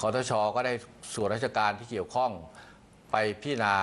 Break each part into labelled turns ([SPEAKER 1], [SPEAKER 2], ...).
[SPEAKER 1] คอทชก็ได้ส่วนราชการที่เกี่ยวข้องไปพิจารณา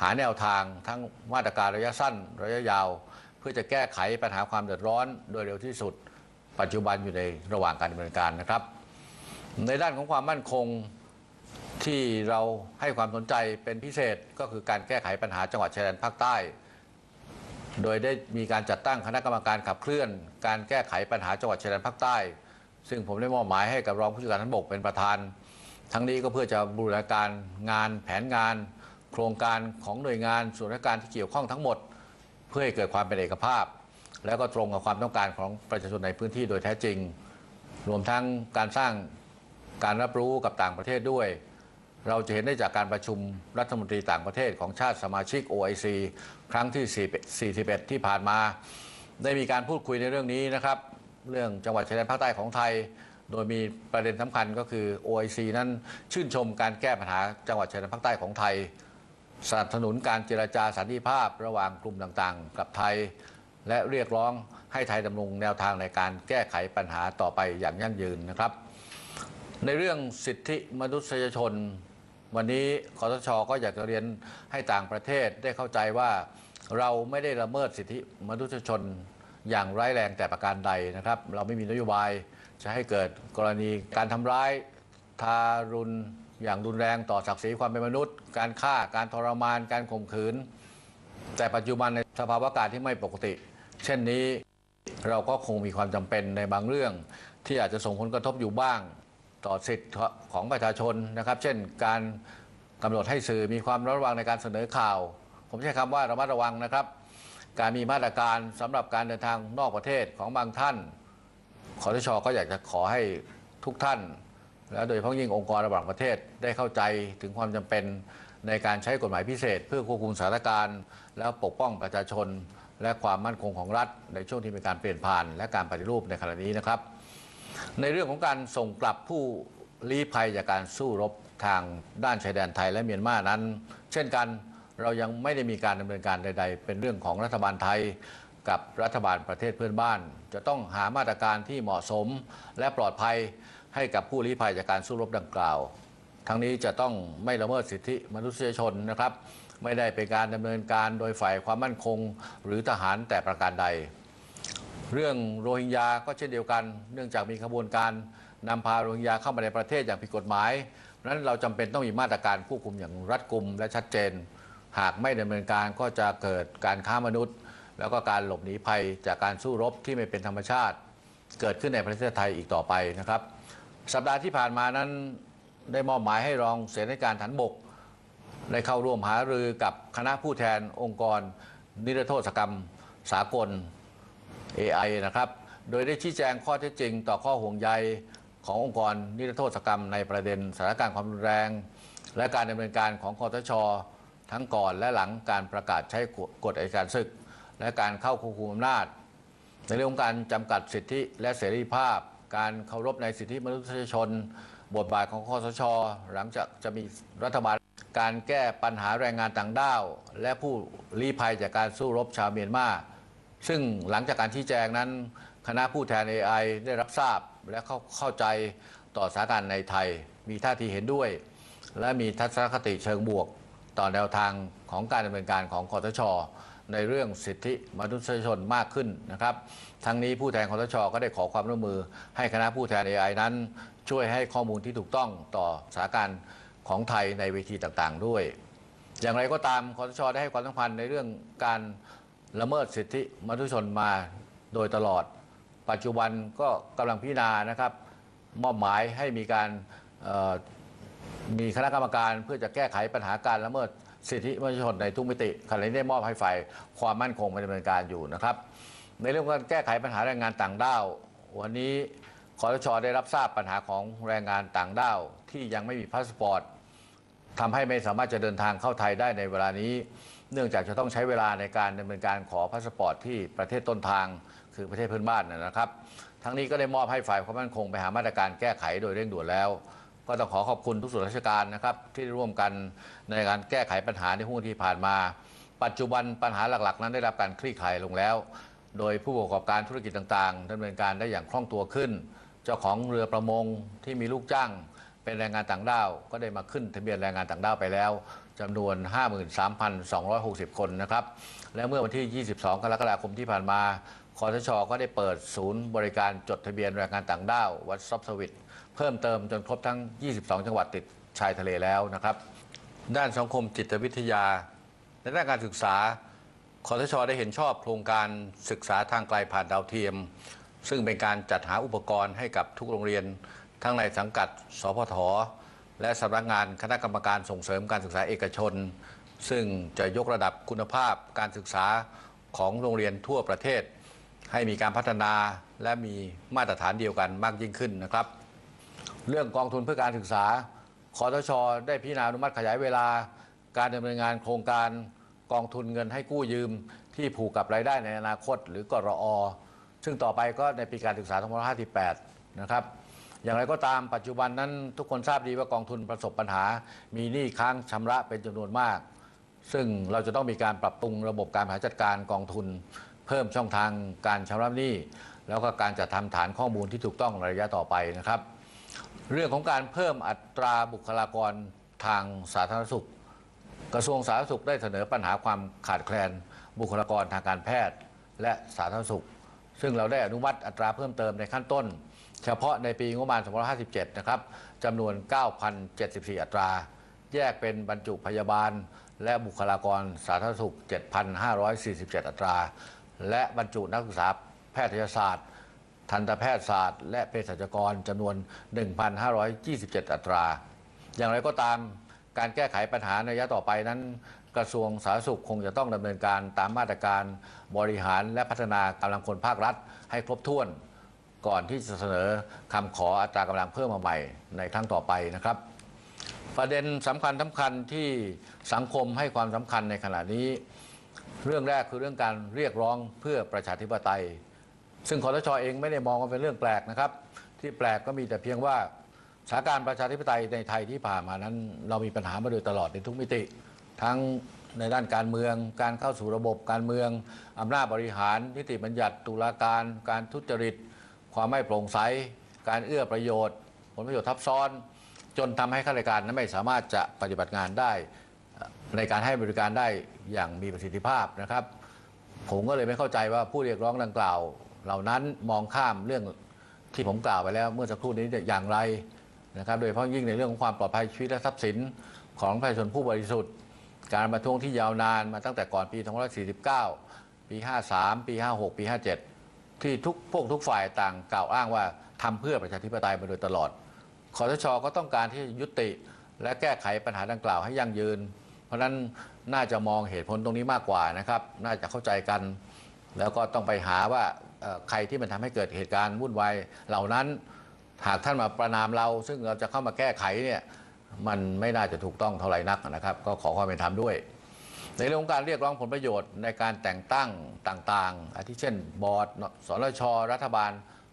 [SPEAKER 1] หาแนวทางทั้งมาตรการระยะสั้น ระยะยาว เพื่อจะแก้ไขปัญหาความเดือดร้อนโดยเร็วที่สุด ปัจจุบันอยู่ในระหว่างการดำเนินการนะครับ ในด้านของความมั่นคงที่เราให้ความสนใจเป็นพิเศษก็คือการแก้ไขปัญหาจังหวัดชายแดนภาคใต้ โดยได้มีการจัดตั้งคณะกรรมการขับเคลื่อน การแก้ไขปัญหาจังหวัดชายแดนภาคใต้ ซึ่งผมได้มอบหมายให้กับรองผู้จัดการทหารบกเป็นประธาน ทั้งนี้ก็เพื่อจะบูรณาการงานแผนงาน โครงการของหน่วยงานส่วนราชการที่เกี่ยวข้องทั้งหมด เพื่อให้เกิดความเป็นเอกภาพ แล้วก็ตรงกับความต้องการของประชาชนในพื้นที่โดยแท้จริง รวมทั้งการสร้างการรับรู้กับต่างประเทศด้วย เราจะเห็นได้จากการประชุมรัฐมนตรีต่างประเทศของชาติสมาชิก OIC ครั้งที่ 41 ที่ผ่านมา ได้มีการพูดคุยในเรื่องนี้นะครับ เรื่องจังหวัดชายแดนภาคใต้ของไทย โดยมีประเด็นสำคัญก็คือ OIC นั้นชื่นชมการแก้ปัญหาจังหวัดชายแดนภาคใต้ของไทย สนับสนุนการเจรจาสันติภาพระหว่างกลุ่มต่างๆ กับไทย และเรียกร้องให้ไทยดำรงแนวทางในการแก้ไขปัญหาต่อไปอย่างยั่งยืนนะครับ ในเรื่องสิทธิมนุษยชน วันนี้คอสชก็อยากจะเรียนให้ต่างประเทศได้เข้าใจว่าเราไม่ได้ละเมิดสิทธิมนุษยชน อย่างร้ายแรงแต่ประการใดนะครับ เราไม่มีนโยบายจะให้เกิดกรณีการทำร้ายทารุณอย่างรุนแรงต่อศักดิ์ศรีความเป็นมนุษย์ การฆ่าการทรมาน การข่มขืน แต่ปัจจุบันในสภาวะการที่ไม่ปกติ เช่นนี้เราก็คงมีความจำเป็นในบางเรื่อง ที่อาจจะส่งผลกระทบอยู่บ้าง ต่อสิทธิ์ของประชาชนนะครับ เช่นการกำหนดให้สื่อมีความระมัดระวังในการเสนอข่าว ผมใช้คำว่าระมัดระวังนะครับ การมีมาตรการสำหรับการเดินทางนอกประเทศของบางท่านขอทชก็อยากจะขอให้ทุกท่าน และโดยเฉพาะยิ่งองค์กรระหว่างประเทศได้เข้าใจถึงความจำเป็นในการใช้กฎหมายพิเศษ เพื่อควบคุมสถานการณ์ และปกป้องประชาชน และความมั่นคงของรัฐ ในช่วงที่มีการเปลี่ยนผ่าน และการปฏิรูปในขณะนี้นะครับ ในเรื่องของการส่งกลับผู้ลี้ภัยจากการสู้รบทางด้านชายแดนไทยและเมียนมานั้น เช่นกัน เรายังไม่ได้มีการดำเนินการใด ๆ เป็นเรื่องของรัฐบาลไทย กับรัฐบาลประเทศเพื่อนบ้าน จะต้องหามาตรการที่เหมาะสมและปลอดภัยให้กับผู้ลี้ภัยจากการสู้รบดังกล่าว ทั้งนี้จะต้องไม่ละเมิดสิทธิมนุษยชนนะครับ ไม่ได้เป็นการดำเนินการโดยฝ่ายความมั่นคง หรือทหารแต่ประการใด เรื่องโรฮิงญาก็เช่นเดียวกัน เนื่องจากมีขบวนการนำพาโรฮิงญาเข้ามาในประเทศอย่างผิดกฎหมายนั้นเราจำเป็นต้องมีมาตรการควบคุมอย่างรัดกุมและชัดเจน หากไม่ดำเนินการก็จะเกิดการค้ามนุษย์ แล้วก็การหลบหนีภัยจากการสู้รบที่ไม่เป็นธรรมชาติ เกิดขึ้นในประเทศไทยอีกต่อไปนะครับ สัปดาห์ที่ผ่านมานั้นได้มอบหมายให้รองเสนาธิการฐานบก ได้เข้าร่วมหารือกับคณะผู้แทนองค์กร นิรโทษกรรมสากล AI นะครับ โดยได้ชี้แจงข้อเท็จจริง ต่อข้อห่วงใยขององค์กรนิรโทษกรรมในประเด็นสถานการณ์ความรุนแรง และการดำเนินการของคอทช ทั้งก่อนและหลังการประกาศใช้กฎอัยการศึก และการเข้าควบคุมอำนาจ ในเรื่องของการจำกัดสิทธิและเสรีภาพ การเคารพในสิทธิมนุษยชน บทบาทของคอสช หลังจากจะมีรัฐบาลการแก้ปัญหาแรงงานต่างด้าว และผู้ลี้ภัยจากการสู้รบชาวเมียนมา ซึ่งหลังจากการชี้แจงนั้น คณะผู้แทน AI ได้รับทราบและเข้าเข้าใจต่อสถานการณ์ในไทย มีท่าทีเห็นด้วย และมีทัศนคติเชิงบวก ต่อแนวทางของการดำเนินการของคอทชในเรื่องสิทธิมนุษยชนมากขึ้นนะครับ ทั้งนี้ผู้แทนคอทชก็ได้ขอความร่วมมือ ให้คณะผู้แทน AI นั้น ช่วยให้ข้อมูลที่ถูกต้องต่อสถานการณ์ของไทยในเวทีต่างๆ ด้วย อย่างไรก็ตามคอทชได้ให้ความสำคัญในเรื่องการละเมิดสิทธิมนุษยชนมาโดยตลอด ปัจจุบันก็กำลังพิจารณานะครับ มอบหมายให้มีการ มีคณะกรรมการเพื่อจะแก้ไขปัญหาการละเมิดสิทธิมนุษยชนในทุกมิติขณะนี้ได้มอบให้ฝ่ายความมั่นคงไปดำเนินการอยู่นะครับ ในเรื่องการแก้ไขปัญหาแรงงานต่างด้าว วันนี้คอรชได้รับทราบปัญหาของแรงงานต่างด้าว ที่ยังไม่มีพาสปอร์ตทำให้ไม่สามารถจะเดินทางเข้าไทยได้ในเวลานี้ เนื่องจากจะต้องใช้เวลาในการดำเนินการขอพาสปอร์ตที่ประเทศต้นทางคือประเทศเพื่อนบ้านนะนะครับ ทั้งนี้ก็ได้มอบให้ฝ่ายความมั่นคงไปหามาตรการแก้ไขโดยเร่งด่วนแล้ว ก็ต้องขอขอบคุณทุกส่วนราชการนะครับที่ร่วมกันในการแก้ไขปัญหาในห่วงที่ผ่านมา ปัจจุบันปัญหาหลักๆ นั้นได้รับการคลี่คลายลงแล้ว โดยผู้ประกอบการธุรกิจต่างๆดำเนินการได้อย่างคล่องตัวขึ้น เจ้าของเรือประมงที่มีลูกจ้าง เป็นแรงงานต่างด้าว ก็ได้มาขึ้นทะเบียนแรงงานต่างด้าวไปแล้วจำนวน 53,260 คนนะครับ และเมื่อวันที่ 22 กรกฎาคมที่ผ่านมาคอสชก็ได้เปิดศูนย์บริการจดทะเบียนแรงงานต่างด้าววัดซอฟสวิต เพิ่มเติมจนครบทั้ง 22 จังหวัดติดชายทะเลแล้วนะครับ ด้านสังคมจิตวิทยา ในด้านการศึกษาคอสชได้เห็นชอบโครงการศึกษาทางไกลผ่านดาวเทียม ซึ่งเป็นการจัดหาอุปกรณ์ให้กับทุกโรงเรียน ทั้งในสังกัด สพท และสำนักงานคณะกรรมการส่งเสริมการศึกษาเอกชน ซึ่งจะยกระดับคุณภาพการศึกษาของโรงเรียนทั่วประเทศ ให้มีการพัฒนาและมีมาตรฐานเดียวกันมากยิ่งขึ้นนะครับ เรื่องกองทุนเพื่อการศึกษาคอทช ได้พิจารณาอนุมัติขยายเวลา การดำเนินงานโครงการกองทุนเงินให้กู้ยืม ที่ผูกกับรายได้ในอนาคต หรือกรอ ซึ่งต่อไปก็ในปีการศึกษา2558 นะครับ อย่างไรก็ตามปัจจุบันนั้นทุกคนทราบดีว่ากองทุนประสบปัญหา มีหนี้ค้างชำระเป็นจำนวนมาก ซึ่งเราจะต้องมีการปรับปรุงระบบการหารจัดการกองทุน เพิ่มช่องทางการชำระหนี้ แล้วก็การจัดทำฐานข้อมูลที่ถูกต้องในระยะต่อไปนะครับ เรื่องของการเพิ่มอัตราบุคลากรทางสาธารณสุข กระทรวงสาธารณสุขได้เสนอปัญหาความขาดแคลนบุคลากรทางการแพทย์และสาธารณสุข ซึ่งเราได้อนุมัติอัตราเพิ่มเติมในขั้นต้น เฉพาะในปีงบประมาณ 2557 นะครับจำนวน 9,074 อัตรา แยกเป็นบรรจุพยาบาล และบุคลากรสาธารณสุข 7,547 อัตรา และบรรจุนักศึกษาแพทยศาสตร์ ทันตแพทยศาสตร์ และเภสัชกรจำนวน 1,527 อัตรา อย่างไรก็ตามการแก้ไขปัญหาในระยะต่อไปนั้น กระทรวงสาธารณสุขคงจะต้องดำเนินการตามมาตรการบริหารและพัฒนากำลังคนภาครัฐ ให้ครบถ้วน ก่อนที่จะเสนอคำขออัตรากำลังเพิ่มมาใหม่ในครั้งต่อไปนะครับ ประเด็นสำคัญสำคัญที่สังคมให้ความสำคัญในขณะนี้ เรื่องแรกคือเรื่องการเรียกร้องเพื่อประชาธิปไตย ซึ่งคอสชเองไม่ได้มองว่าเป็นเรื่องแปลกนะครับ ที่แปลกก็มีแต่เพียงว่าสถานการณ์ประชาธิปไตยในไทยที่ผ่านมานั้น เรามีปัญหามาโดยตลอดในทุกมิติ ทั้งในด้านการเมือง การเข้าสู่ระบบการเมืองอำนาจบริหารนิติบัญญัติตุลาการ การทุจริต ความไม่โปร่งใส การเอื้อประโยชน์ ผลประโยชน์ทับซ้อน จนทำให้ข้าราชการนั้นไม่สามารถจะปฏิบัติงานได้ ในการให้บริการได้อย่างมีประสิทธิภาพนะครับ ผมก็เลยไม่เข้าใจว่าผู้เรียกร้องดังกล่าว เหล่านั้นมองข้ามเรื่องที่ผมกล่าวไปแล้วเมื่อสักครู่นี้อย่างไรนะครับโดยเฉพาะยิ่งในเรื่องของความปลอดภัยชีวิตและทรัพย์สินของประชาชนผู้บริสุทธิ์ การประท้วงที่ยาวนานมาตั้งแต่ก่อนปี 2549 ปี 53 ปี 56 ปี 57 ที่ทุกพวกทุกฝ่ายต่างกล่าวอ้างว่าทำเพื่อประชาธิปไตยมาโดยตลอดคอสชก็ต้องการที่จะยุติ และแก้ไขปัญหาดังกล่าวให้ยั่งยืน เพราะนั้นน่าจะมองเหตุผลตรงนี้มากกว่านะครับ น่าจะเข้าใจกัน แล้วก็ต้องไปหาว่า ใครที่มันทำให้เกิดเหตุการณ์วุ่นวายเหล่านั้นหากท่านมาประนามเรา ซึ่งเราจะเข้ามาแก้ไขเนี่ยมันไม่น่าจะถูกต้องเท่าไหร่นักนะครับ ก็ขอความเป็นธรรมด้วย ในเรื่องของการเรียกร้องผลประโยชน์ในการแต่งตั้งต่างๆอาทิเช่น บอร์ดสรชรัฐบาล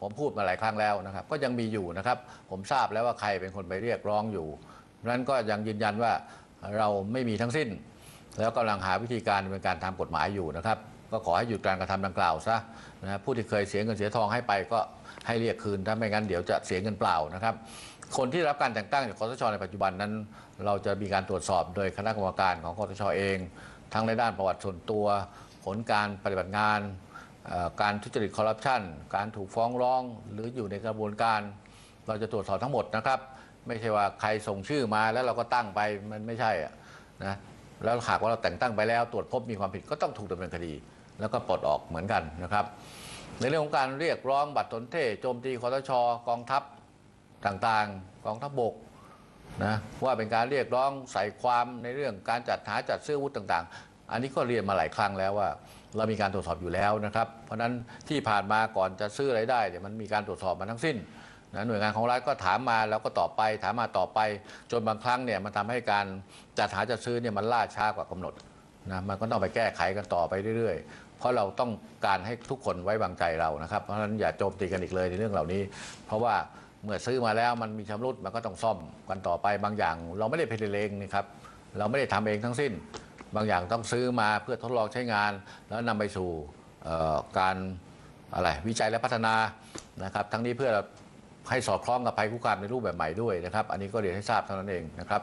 [SPEAKER 1] ผมพูดมาหลายครั้งแล้วนะครับ ก็ยังมีอยู่นะครับ ผมทราบแล้วว่าใครเป็นคนไปเรียกร้องอยู่นั้นก็ยังยืนยันว่าเราไม่มีทั้งสิ้น แล้วกำลังหาวิธีการเนินการตามกฎหมายอยู่นะครับ ก็ขอให้หยุดการกระทำดังกล่าวซะนะผู้ที่เคยเสียเงินเสียทองให้ไปก็ให้เรียกคืนถ้าไม่งั้นเดี๋ยวจะเสียเงินเปล่านะครับ คนที่รับการแต่งตั้งจากคอสชในปัจจุบันนั้น เราจะมีการตรวจสอบโดยคณะกรรมการของคอสชเอง ทั้งในด้านประวัติส่วนตัว ผลการปฏิบัติงาน การทุจริตคอร์รัปชันการถูกฟ้องร้อง หรืออยู่ในกระบวนการ เราจะตรวจสอบทั้งหมดนะครับ ไม่ใช่ว่าใครส่งชื่อมาแล้วเราก็ตั้งไปมันไม่ใช่นะ แล้วหากว่าเราแต่งตั้งไปแล้วตรวจพบมีความผิดก็ต้องถูกดำเนินคดี แล้วก็ปลดออกเหมือนกันนะครับ ในเรื่องของการเรียกร้องบัตรสนเทศโจมตีคอสชกองทัพต่างๆกองทัพบกนะว่าเป็นการเรียกร้องใส่ความในเรื่องการจัดหาจัดซื้ออาวุธต่างๆ อันนี้ก็เรียนมาหลายครั้งแล้วว่า เรามีการตรวจสอบอยู่แล้วนะครับ เพราะฉะนั้นที่ผ่านมาก่อนจะซื้ออะไรได้เนี่ยมันมีการตรวจสอบมาทั้งสิ้น นะหน่วยงานของรัฐก็ถามมาแล้วก็ตอบไป ถามมาตอบไป จนบางครั้งเนี่ยมันทำให้การจัดหาจัดซื้อเนี่ยมันล่าช้ากว่ากำหนดนะมันก็ต้องไปแก้ไขกันต่อไปเรื่อยๆ เพราะเราต้องการให้ทุกคนไว้วางใจเรานะครับ เพราะฉะนั้นอย่าโจมตีกันอีกเลยในเรื่องเหล่านี้ เพราะว่าเมื่อซื้อมาแล้วมันมีชำรุดมันก็ต้องซ่อมกันต่อไปบางอย่าง เราไม่ได้ผลิเองนี่ครับเราไม่ได้ทำเองทั้งสิ้น บางอย่างต้องซื้อมาเพื่อทดลองใช้งาน แล้วนำไปสู่การอะไรวิจัยและพัฒนานะครับ ทั้งนี้เพื่อ ให้สอดคล้องกับภัยคุกคามในรูปแบบใหม่ด้วยนะครับ อันนี้ก็เรียนให้ทราบเท่านั้นเองนะครับ